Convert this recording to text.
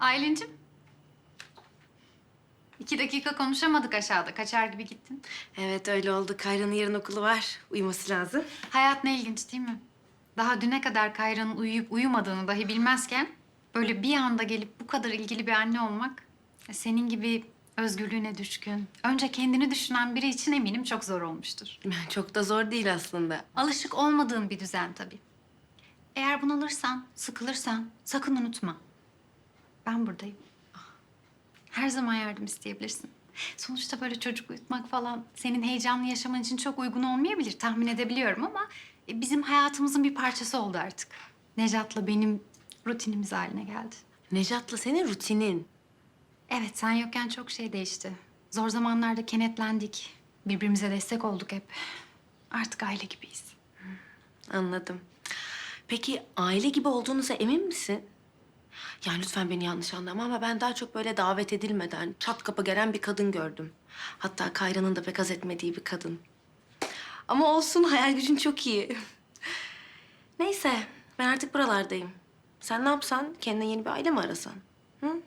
Aylin'cim. İki dakika konuşamadık aşağıda. Kaçar gibi gittin. Evet öyle oldu. Kayra'nın yarın okulu var. Uyuması lazım. Hayat ne ilginç değil mi? Daha düne kadar Kayra'nın uyuyup uyumadığını dahi bilmezken... ...böyle bir anda gelip bu kadar ilgili bir anne olmak... e, ...senin gibi özgürlüğüne düşkün, önce kendini düşünen biri için eminim çok zor olmuştur. Çok da zor değil aslında. Alışık olmadığın bir düzen tabii. Eğer bunalırsan, sıkılırsan sakın unutma. Ben buradayım. Her zaman yardım isteyebilirsin. Sonuçta böyle çocuk uyutmak falan senin heyecanlı yaşaman için çok uygun olmayabilir tahmin edebiliyorum ama e, bizim hayatımızın bir parçası oldu artık. Nejat'la benim rutinimiz haline geldi. Nejat'la senin rutinin. Evet sen yokken çok şey değişti. Zor zamanlarda kenetlendik. Birbirimize destek olduk hep. Artık aile gibiyiz. Anladım. Peki aile gibi olduğunuza emin misin? Yani lütfen beni yanlış anlama ama ben daha çok böyle davet edilmeden çat kapı gelen bir kadın gördüm. Hatta Kayra'nın da pek haz etmediği bir kadın. Ama olsun hayal gücün çok iyi. Neyse ben artık buralardayım. Sen ne yapsan kendine yeni bir aile mi arasan? Hı?